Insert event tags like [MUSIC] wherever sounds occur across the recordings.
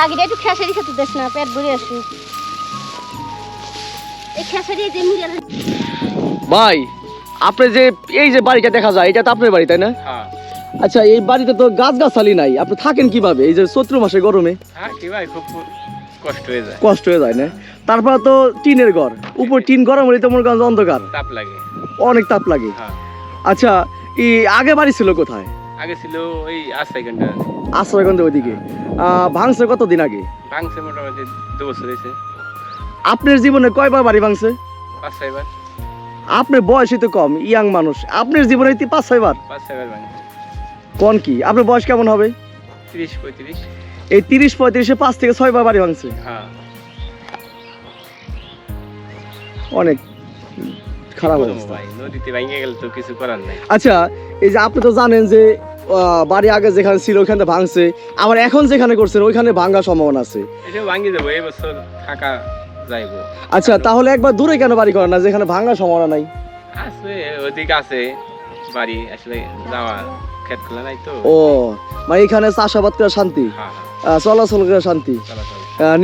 সাগিটা একটু খেসারি খেতে দেস না পেট ভরে আসু এই খেসারি যে মুড়ি ভাই আপনি যে এই যে বাড়িটা দেখা যায় এটা তো আপনার বাড়ি তাই না? হ্যাঁ। আচ্ছা এই বাড়িতে তো গাছ গাছালি নাই। আপনি থাকেন কীভাবে? এই যে চৈত্র মাসে গরমে। হ্যাঁ কি ভাই খুব খুব কষ্ট হয়ে যায়। কষ্ট হয়ে যায় না? তারপর তো টিনের ঘর। উপর টিন গরম হলে তো মনে করেন অন্ধকার। তাপ লাগে। অনেক তাপ লাগে। হ্যাঁ। আচ্ছা এই আগে বাড়ি ছিল কোথায়? আগে ছিল ওই আশ্রয় আশ্রয়গন্ধ ওইদিকে। ভাঙছে কতদিন আগে? ভাঙছে মোটামুটি দু বছর হয়েছে। আপনার জীবনে কয়বার বাড়ি ভাঙছে? পাঁচ ছয়বার আপনার বয়সই তো কম ইয়াং মানুষ। আপনার জীবনে কি পাঁচ ছয়বার পাঁচ ছয়বার ভাঙছে। কোন কি? আপনার বয়স কেমন হবে? তিরিশ পঁয়ত্রিশ। এই তিরিশ পঁয়ত্রিশে পাঁচ থেকে ছয়বার বাড়ি ভাঙছে। হ্যাঁ। অনেক খারাপ অবস্থা। নদীতে ভেঙে গেলে তো কিছু করার নাই। আচ্ছা এই যে আপনি তো জানেন যে বাড়ি আগে যেখানে ছিল ওখানে ভাঙছে। আবার এখন যেখানে করছেন ওইখানে ভাঙার সম্ভাবনা আছে। এটা ভাঙিয়ে দেবো এই বছর থাকা যাইবো। আচ্ছা তাহলে একবার দূরে কেন বাড়ি করেন না যেখানে ভাঙার সম্ভাবনা নাই? আছে ওদিকে আছে বাড়ি আসলে যাওয়া নাই তো। ও মানে এখানে চাষাবাদ করে শান্তি? হ্যাঁ চলাচল করে শান্তি?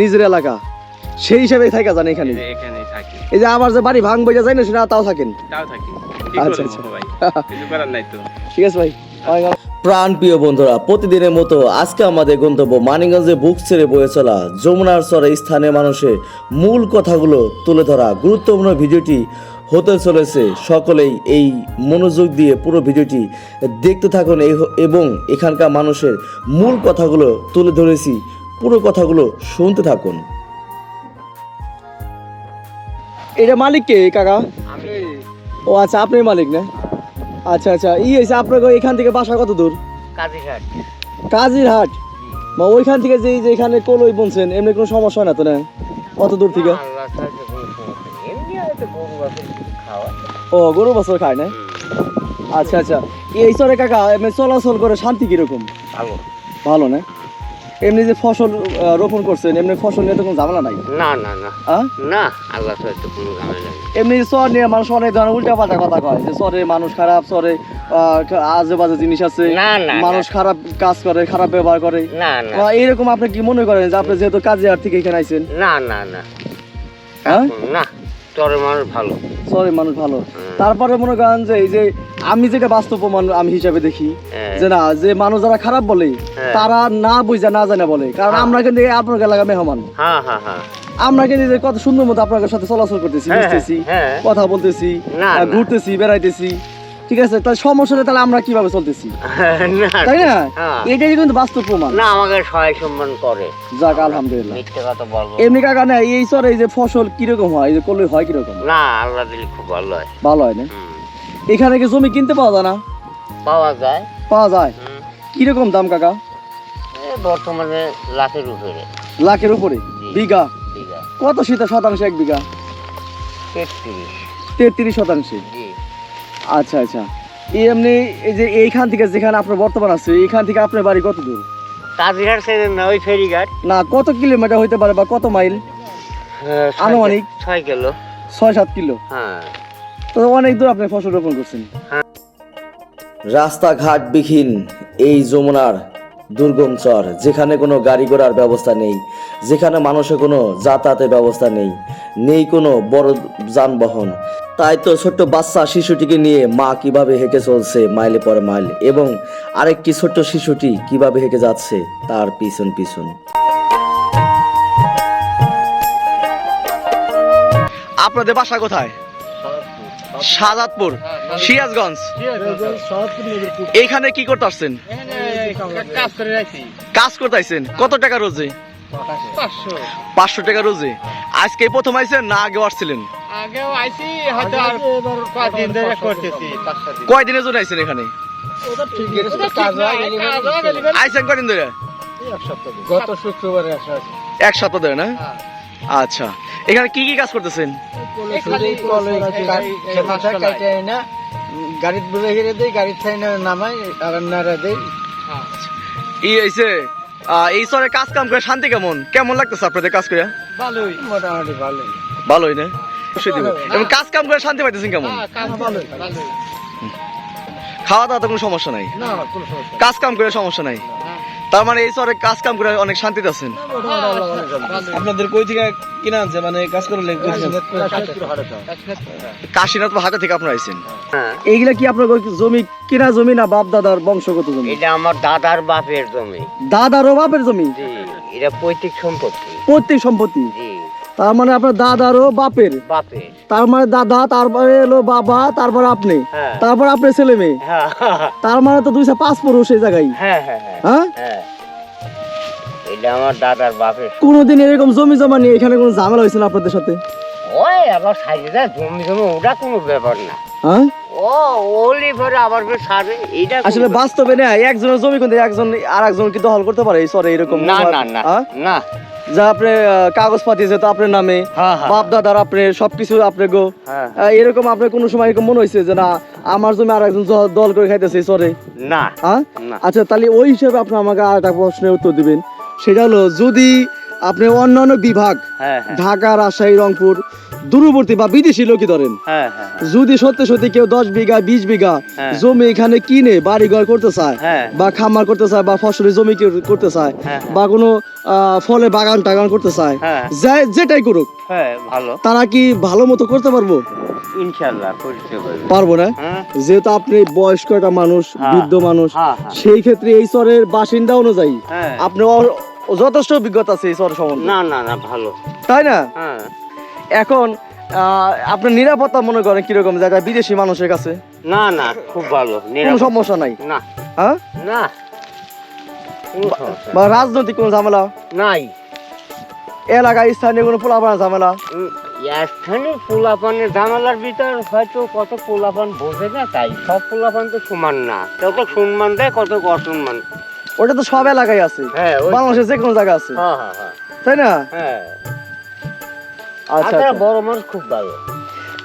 নিজের এলাকা? সেই হিসাবে থাকা যান এখানে? এই যে আমার যে বাড়ি ভাঙবে যা যাই না সেটা তাও থাকেন? তাও থাকি। আচ্ছা, তো। ঠিক আছে ভাই। প্রাণ প্রিয় বন্ধুরা প্রতিদিনের মতো আজকে আমাদের গন্তব্য মানিগঞ্জে বুক ছেড়ে বয়ে চলা যমুনার চরে স্থানীয় মানুষের মূল কথাগুলো তুলে ধরা গুরুত্বপূর্ণ ভিডিওটি হতে চলেছে। সকলেই এই মনোযোগ দিয়ে পুরো ভিডিওটি দেখতে থাকুন এবং এখানকার মানুষের মূল কথাগুলো তুলে ধরেছি। পুরো কথাগুলো শুনতে থাকুন। এটা মালিক কে কাকা? ও আচ্ছা আপনি মালিক না? আচ্ছা আচ্ছা। ই হয়েছে আপনাকে এখান থেকে বাসা কত দূর? কাজীঘাট কাজীরহাট? বা ওইখান থেকে যে যে এখানে কলই বলছেন এমনি কোনো সমস্যা হয় না তো না? কত দূর থেকে? ও গরু বছর খায় না? আচ্ছা আচ্ছা। এই চরে কাকা এমনি চলাচল করে শান্তি কীরকম? ভালো। ভালো না? এমনি যে ফসল রোপণ করছেন এমনি ফসল নিয়ে তো কোনো ঝামেলা নাই? না না না। না আল্লাহ তো কোনো ঝামেলা এমনি চর নিয়ে মানুষ অনেক ধরনের উল্টা পাল্টা কথা কয় যে চরে মানুষ খারাপ চরে আজে বাজে জিনিস আছে মানুষ খারাপ কাজ করে খারাপ ব্যবহার করে। না না। আহ, এইরকম আপনি কি মনে করেন যে আপনি যেহেতু কাজে আর থেকে এখানে আইছেন? না না না। হ্যাঁ? না। তোর মানুষ ভালো মানুষ ভালো তারপরে মনে করেন যে এই যে আমি যেটা বাস্তব প্রমাণ আমি হিসাবে দেখি হ্যাঁ। যে না যে মানুষ যারা খারাপ বলে হ্যাঁ। তারা না বুঝে না জানে বলে কারণ হ্যাঁ। আমরা কিন্তু আপনার এলাকা মেহমান হ্যাঁ হ্যাঁ হ্যাঁ আমরা কিন্তু কত সুন্দর মতো আপনার সাথে চলাচল করতেছি হ্যাঁ, হ্যাঁ। কথা বলতেছি। ঘুরতেছি বেড়াইতেছি ঠিক আছে তাহলে তাহলে আমরা কীভাবে চলতেছি? [LAUGHS] তাই না? হ্যাঁ। এটাই কিন্তু বাস্তব প্রমাণ। না আমাকে সহায় সম্মান করে। যাক আলহামদুলিল্লাহ। মিথ্যে কথা বলব এমনি কাকা না এই এই যে ফসল কীরকম হয়? এই যে করলে হয় কীরকম? না আল্লাহ দিলে খুব ভালো হয়। ভালো হয় না? এখানে কি জমি কিনতে পাওয়া যায় না? পাওয়া যায়। পাওয়া যায়। কীরকম দাম কাকা? বর্তমানে লাখের উপরে। লাখের উপরে? বিঘা? বিঘা। কত শীতা শতাংশ এক বিঘা? তেত্রিশ। তেত্রিশ শতাংশে। আচ্ছা আচ্ছা। এই এমনি এই যে এইখান থেকে যেখানে আপনার বর্তমান আছে এইখান থেকে আপনার বাড়ি কত দূর? কাজিঘাট সাইডের না ওই ফেরিঘাট। না কত কিলোমিটার হইতে পারে বা কত মাইল? হ্যাঁ, আনুমানিক? ছয় কিলো। ছয় সাত কিলো? হ্যাঁ। তো অনেক দূর আপনি ফসল রোপণ করছেন। রাস্তাঘাটবিহীন এই যমুনার দুর্গম চর যেখানে কোনো গাড়ি ঘোড়ার ব্যবস্থা নেই যেখানে মানুষের কোনো যাতায়াতের ব্যবস্থা নেই নেই কোনো বড় যানবাহন। তাই তো ছোট্ট বাচ্চা শিশুটিকে নিয়ে মা কীভাবে হেঁটে চলছে মাইলে পরে মাইল এবং আরেকটি ছোট্ট শিশুটি কীভাবে হেঁটে যাচ্ছে তার পিছন পিছন। আপনাদের বাসা কোথায়? সাজাদপুর সিরাজগঞ্জ। এইখানে কি করতে আসছেন? কাজ করে রাখছি। করতে আইছেন কত টাকা রোজে? পাঁচশো টাকা রোজে। আজকে প্রথম আইছেন না আগেও আসছিলেন? আগেও আইছি হয়তো আর কদিন ধরে করতেছি। পাঁচশো। দিন কয় দিনের জন্য আইছেন এখানে? কাজ হয় আইছেন কয়দিন ধরে? গত শুক্রবারে এক সপ্তাহ ধরে না? আচ্ছা। এখানে কি কি কাজ করতেছেন? গাড়িত বুঝে হিরে দেই গাড়ির ছাই নামাই আর নাড়া দেই। ই হইছে এই সরে কাজ কাম করে শান্তি কেমন? কেমন লাগতেছে আপনাদের কাজ করে ভালোই। মোটামুটি ভালোই। ভালোই না। এবং কাজ কাম করে শান্তি পাইতেছেন কেমন? ভালোই। খাওয়া দাওয়া তো কোনো সমস্যা নাই? না কোনো সমস্যা কাজ কাম করে সমস্যা নাই? তার মানে এই শহরে কাজ কাম করে অনেক শান্তিতে আছেন। আপনাদের কই থেকে কিনা আনছে? মানে কাজ করলে কাশীনাথ বা হাতে থেকে আপনার আইছেন। হ্যাঁ। এইগুলা কি আপনার জমি কিনা জমি না বাপ দাদার বংশগত জমি? এটা আমার দাদার বাপের জমি। দাদার ও বাপের জমি? এটা পৈতৃক সম্পত্তি। পৈতৃক সম্পত্তি? জি। তার মানে আপনার দাদারও বাপের। বাপের। তার মানে দাদা তারপরে এলো বাবা তারপরে আপনি। হ্যাঁ। তারপর আপনার ছেলে মেয়ে। হ্যাঁ। তার মানে তো দুইশো পাঁচ পুরুষ এই জায়গায়। হ্যাঁ হ্যাঁ এটা আমার দাদার বাপের। কোনোদিন এরকম জমি জমা নিয়ে এখানে কোনো ঝামেলা হয়েছিল আপনাদের সাথে? ওই আবার দেয় জমি জমি ওটা কোনো ব্যাপার না। হ্যাঁ? ও ওলি পরে আবার ফের সারে এইটা কোনো আসলে বাস্তবে না একজনের জমি কিন্তু একজন আর একজন কি দখল করতে পারে? এই সরে এরকম না না না? না। যা আপনি কাগজ পাতি যেহেতু আপনার নামে হ্যাঁ হ্যাঁ। বাপ দাদার আপনি সবকিছু আপনার গো। হ্যাঁ। এরকম আপনার কোনো সময় এরকম মনে হয়েছে যে না আমার জমি আর একজন দল করে খাইতেছে সরে না। আচ্ছা তাহলে ওই হিসাবে আপনি আমাকে আর একটা প্রশ্নের উত্তর দিবেন। সেটা হলো যদি আপনি অন্যান্য বিভাগ ঢাকা রাজশাহী রংপুর দূরবর্তী বা বিদেশি লোকই ধরেন। হ্যাঁ হ্যাঁ। যদি সত্যি সত্যি কেউ দশ বিঘা বিশ বিঘা হ্যাঁ। জমি এখানে কিনে বাড়ি ঘর করতে চায় বা খামার করতে চায় বা ফসলের জমি করতে চায়। বা কোনো ফলে বাগান টাগান করতে চায় যাই- যেটাই করুক তারা কি ভালো মতো করতে পারব? পারবে। না? যেহেতু আপনি বয়স্ক একটা মানুষ। বৃদ্ধ মানুষ সেই ক্ষেত্রে এই চরের বাসিন্দা অনুযায়ী আপনি যথেষ্ট অভিজ্ঞতা আছে এই চর সম্বন্ধে। না না না ভালো। তাই না? হ্যাঁ। এখন আপনার নিরাপত্তা মনে করেন কীরকম? জায়গা বিদেশি মানুষের কাছে? না না খুব ভালো কোনো সমস্যা নাই? না। হ্যাঁ? না। বা রাজনৈতিক কোনো ঝামেলা? নাই। এলাকায় স্থানীয় কোনো পোলাপানা ঝামেলা? স্থানীয় পোলাপানের ঝামেলার ভিতর হয়তো কত পোলাপান বোঝে না তাই সব পোলাপান তো সমান না। কত সম্মান দেয় কত অসম্মান। ওটা তো সব এলাকায় আছে। হ্যাঁ বাংলাদেশের যে কোনো জায়গা আছে হ্যাঁ হ্যাঁ। তাই না? হ্যাঁ। আচ্ছা আচ্ছা। বড় মানুষ খুব ভালো।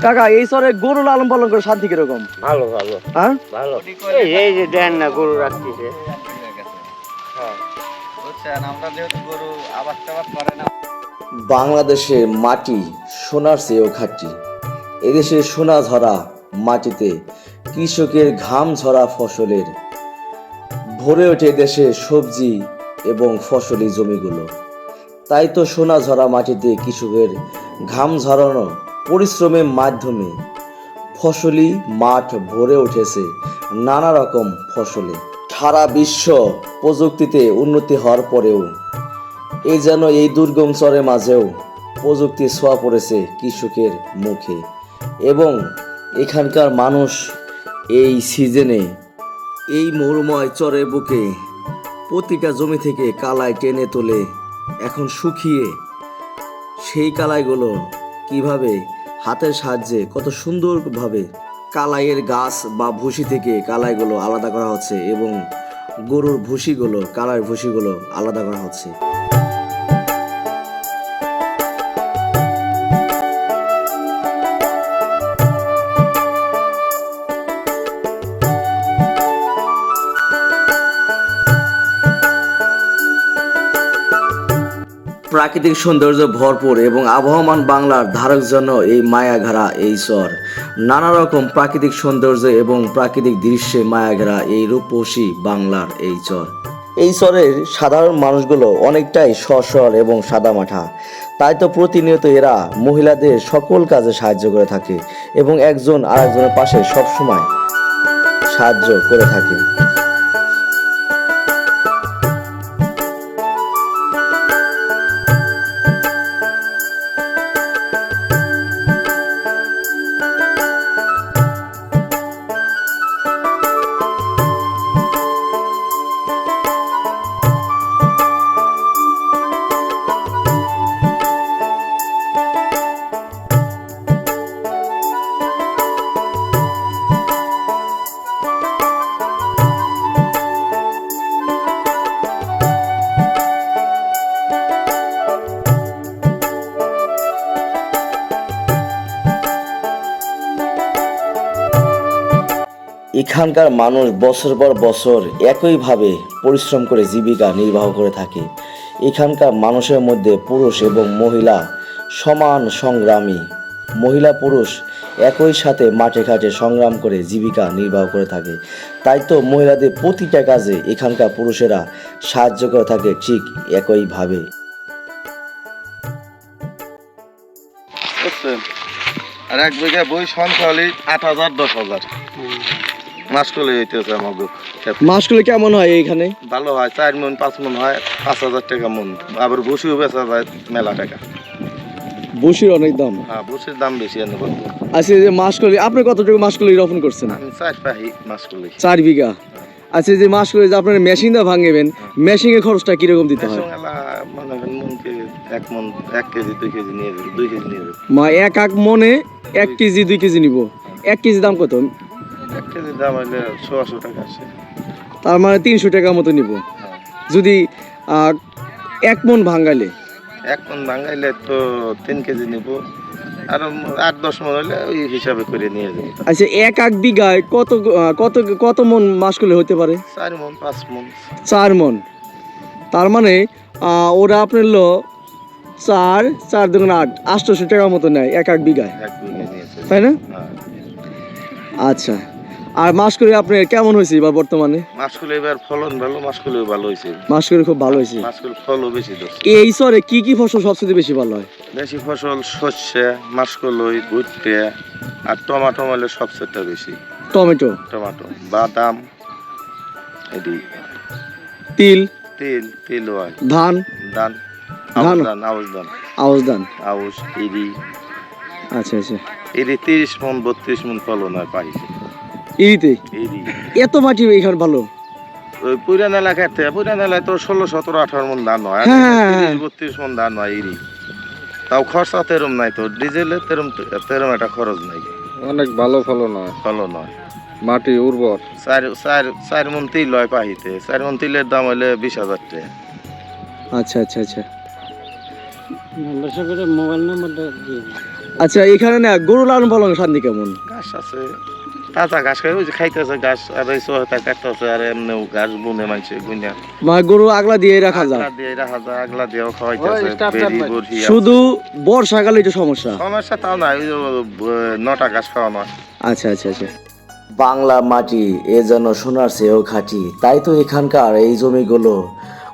কাকা এই চরে গরু লালন পালন করে শান্তি কীরকম? ভালো ভালো। হ্যাঁ? ভালো। এই এই যে দেন না গরু রাখতেছে। বাংলাদেশের মাটি সোনার চেয়েও খাঁটি। এদেশে সোনা ঝরা মাটিতে কৃষকের ঘাম ঝরা ফসলের। ভরে ওঠে দেশে সবজি এবং ফসলি জমিগুলো। তাই তো সোনা ঝরা মাটিতে কৃষকের ঘাম ঝরানো পরিশ্রমের মাধ্যমে ফসলি মাঠ ভরে উঠেছে নানা রকম ফসলে। সারা বিশ্ব প্রযুক্তিতে উন্নতি হওয়ার পরেও এই যেন এই দুর্গম চরের মাঝেও প্রযুক্তি ছোঁয়া পড়েছে কৃষকের মুখে এবং এখানকার মানুষ এই সিজনে এই মরুময় চরের বুকে প্রতিটা জমি থেকে কালাই টেনে তোলে, এখন শুকিয়ে সেই কালাইগুলো কীভাবে হাতের সাহায্যে কত সুন্দরভাবে কালাইয়ের গাছ বা ভুসি থেকে কালাইগুলো আলাদা করা হচ্ছে এবং গরুর ভুসিগুলো কালার ভুসিগুলো আলাদা করা হচ্ছে। প্রাকৃতিক সৌন্দর্য ভরপুর এবং আবহমান বাংলার ধারক জন্য এই মায়াঘেরা, এই চর নানা রকম প্রাকৃতিক সৌন্দর্য এবং প্রাকৃতিক দৃশ্যে মায়াঘেরা এই রূপসী বাংলার এই চর। এই চরের সাধারণ মানুষগুলো অনেকটাই সসর এবং সাদামাঠা। তাই তো প্রতিনিয়ত এরা মহিলাদের সকল কাজে সাহায্য করে থাকে এবং একজন আরেকজনের পাশে সবসময় সাহায্য করে থাকে। এখানকার মানুষ বছর পর বছর একইভাবে পরিশ্রম করে জীবিকা নির্বাহ করে থাকে। এখানকার মানুষের মধ্যে পুরুষ এবং মহিলা সমান সংগ্রামী। মহিলা পুরুষ একই সাথে মাঠে ঘাটে সংগ্রাম করে জীবিকা নির্বাহ করে থাকে। তাই তো মহিলাদের প্রতিটা কাজে এখানকার পুরুষেরা সাহায্য করে থাকে ঠিক একইভাবে আর এক বিঘা বই সঞ্চালি আট হাজার দশ হাজার। মাস করলে হইতেছে আমাকে মাসগুলো কেমন হয় এইখানে? ভালো হয় চার মন পাঁচ মন হয় পাঁচ হাজার টাকা মন। আবার বসিও বেচা যায় মেলা টাকা। বসির অনেক দাম? হ্যাঁ বসির দাম বেশি এনে আচ্ছা যে মাসকলি আপনি কতটুকু মাসকলি রোপণ করছেন? আমি চার পাহি মাস চার বিঘা? আচ্ছা এই যে মাসকলি যে আপনার মেশিন দিয়ে ভাঙবেন মেশিনের খরচটা কীরকম দিতে হয়? মনকে এক মন এক কেজি দুই কেজি নিয়ে দুই কেজি নিয়ে মা এক এক মনে এক কেজি দুই কেজি নিব। এক কেজি দাম কত? এক কেজির দাম হইলে ষোলোশো টাকা আসে তার মানে তিনশো টাকা মতো নিব। যদি এক মন ভাঙালে এক মন ভাঙাইলে তো তিন কেজি নিব। আর আট দশ মন হইলে ওই হিসাবে করে নিয়ে যাবে। আচ্ছা এক এক বিঘায় কত কত কত মন মাসকলি হতে পারে? চার মন পাঁচ মন। চার মন। তার মানে ওরা আপনার লো চার চার দুগুণ আট আটশোশো টাকা মতো নেয় এক এক বিঘায় তাই না? হ্যাঁ। আচ্ছা। আর মাস করে আপনার কেমন হয়েছে এবার বর্তমানে? মাছগুলো এবার ফলন ভালো মাছগুলো ভালো হয়েছে। মাস করে খুব ভালো হয়েছে। মাছগুলো ফলও বেশি ধরছে। এই সরে কি কি ফসল সবচেয়ে বেশি ভালো হয়? বেশি ফসল শস্যে মাছগুলোই ভুট্টে আর টমেটো মালে সবচেয়ে বেশি। টমেটো? টমেটো বাদাম এটি তিল? তেল তিল হয়। ধান? ধান ধান? আউশ ধান আউশ ধান। আউশ ধান। আউশ ইরি। আচ্ছা আচ্ছা। ইরি তিরিশ মন বত্রিশ মন ফলন হয় পাইছে ইরিতে এত মাটি এখানে ভালো? ওই পুরান এলাকার থেকে পুরান এলাকায় তো ষোলো সতেরো আঠারো মন ধান হয়। হ্যাঁ। বত্রিশ মন ধান হয় ইরি তাও খরচা তেরম নাই তো ডিজেলে তেরম তেরম একটা খরচ নাই। অনেক ভালো ফলন হয়। ফলন হয় মাটি উর্বর। চার চার চার মন তিল হয় পাহিতে চার মন তিলের দাম হলে বিশ হাজার টাকা। আচ্ছা আচ্ছা আচ্ছা। মোবাইল নাম্বারটা আচ্ছা এখানে না গরু লালন পালন শান্তি কেমন? ঘাস আছে। তাজা ঘাস খাই ওই যে খাইতেছে ঘাস আর এই সোহেতা কাটতেছে আর এমনি ঘাস বুনে মানছে গুনিয়া মা গরু আগলা দিয়ে রাখা যায়। আগলা দিয়ে রাখা যায় আগলা দিয়েও খাওয়াইতেছে শুধু বর্ষাকালে এটা সমস্যা? সমস্যা তাও না ওই নটা ঘাস খাওয়ানো। আচ্ছা আচ্ছা আচ্ছা। বাংলা মাটি এ যেন সোনার চেয়েও খাঁটি তাই তো এখানকার এই জমিগুলো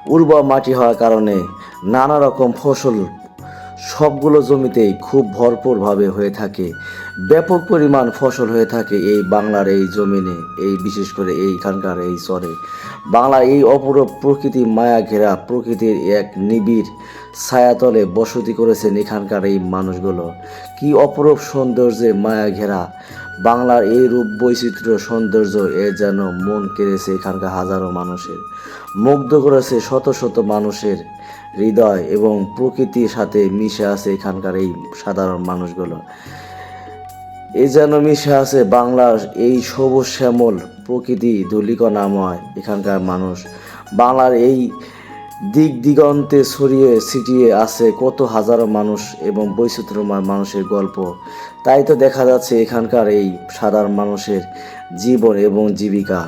উর্বর মাটি হওয়ার কারণে নানা রকম ফসল সবগুলো জমিতেই খুব ভরপুরভাবে হয়ে থাকে। ব্যাপক পরিমাণ ফসল হয়ে থাকে এই বাংলার এই জমিনে, এই বিশেষ করে এইখানকার এই চরে। বাংলার এই অপরূপ প্রকৃতি মায়া ঘেরা, প্রকৃতির এক নিবিড় ছায়াতলে বসতি করেছেন এখানকার এই মানুষগুলো। কি অপরূপ সৌন্দর্যে মায়া ঘেরা, বাংলার এই রূপ বৈচিত্র্য সৌন্দর্য এ যেন মন কেড়েছে এখানকার হাজারো মানুষের। মুগ্ধ করেছে শত শত মানুষের হৃদয় এবং প্রকৃতির সাথে মিশে আছে এখানকার এই সাধারণ মানুষগুলো। এ যেন মিশে আছে বাংলার এই সবুজ শ্যামল প্রকৃতি ধূলিকণাময় এখানকার মানুষ। বাংলার এই দিক দিগন্তে ছড়িয়ে ছিটিয়ে আছে কত হাজারো মানুষ এবং বৈচিত্র্যময় মানুষের গল্প। তাই তো দেখা যাচ্ছে এখানকার এই সাধারণ মানুষের জীবন এবং জীবিকা।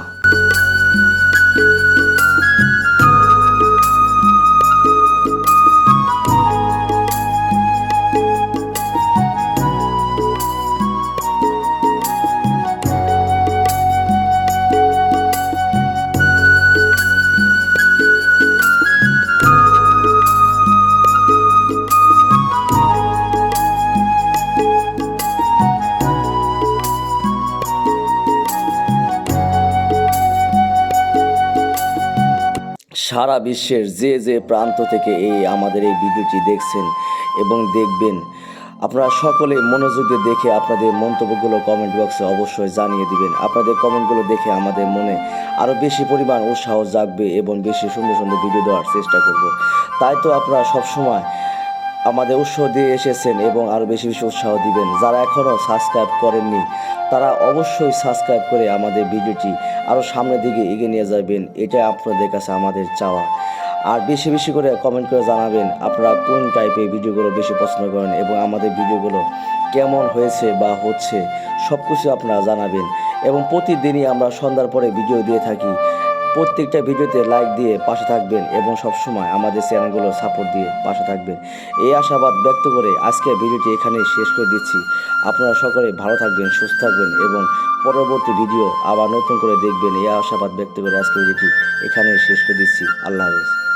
সারা বিশ্বের যে যে প্রান্ত থেকে এই আমাদের এই ভিডিওটি দেখছেন এবং দেখবেন, আপনারা সকলে মনোযোগ দেখে আপনাদের মন্তব্যগুলো কমেন্ট বক্সে অবশ্যই জানিয়ে দিবেন। আপনাদের কমেন্টগুলো দেখে আমাদের মনে আরও বেশি পরিমাণ উৎসাহ জাগবে এবং বেশি সুন্দর সুন্দর ভিডিও দেওয়ার চেষ্টা করব। তাই তো আপনারা সবসময় আমাদের উৎসাহ দিয়ে এসেছেন এবং আরও বেশি বেশি উৎসাহ দিবেন। যারা এখনও সাবস্ক্রাইব করেননি, তারা অবশ্যই সাবস্ক্রাইব করে আমাদের ভিডিওটি আরও সামনের দিকে এগিয়ে নিয়ে যাবেন। এটা আপনাদের কাছে আমাদের চাওয়া। আর বেশি বেশি করে কমেন্ট করে জানাবেন, আপনারা কোন টাইপের ভিডিওগুলো বেশি পছন্দ করেন এবং আমাদের ভিডিওগুলো কেমন হয়েছে বা হচ্ছে সব কিছু আপনারা জানাবেন। এবং প্রতিদিনই আমরা সন্ধ্যার পরে ভিডিও দিয়ে থাকি। প্রত্যেকটা ভিডিওতে লাইক দিয়ে পাশে থাকবেন এবং সবসময় আমাদের চ্যানেলগুলো সাপোর্ট দিয়ে পাশে থাকবেন। এই আশাবাদ ব্যক্ত করে আজকের ভিডিওটি এখানে শেষ করে দিচ্ছি। আপনারা সকলে ভালো থাকবেন, সুস্থ থাকবেন এবং পরবর্তী ভিডিও আবার নতুন করে দেখবেন। এই আশাবাদ ব্যক্ত করে আজকে ভিডিওটি এখানে শেষ করে দিচ্ছি। আল্লাহ হাফেজ।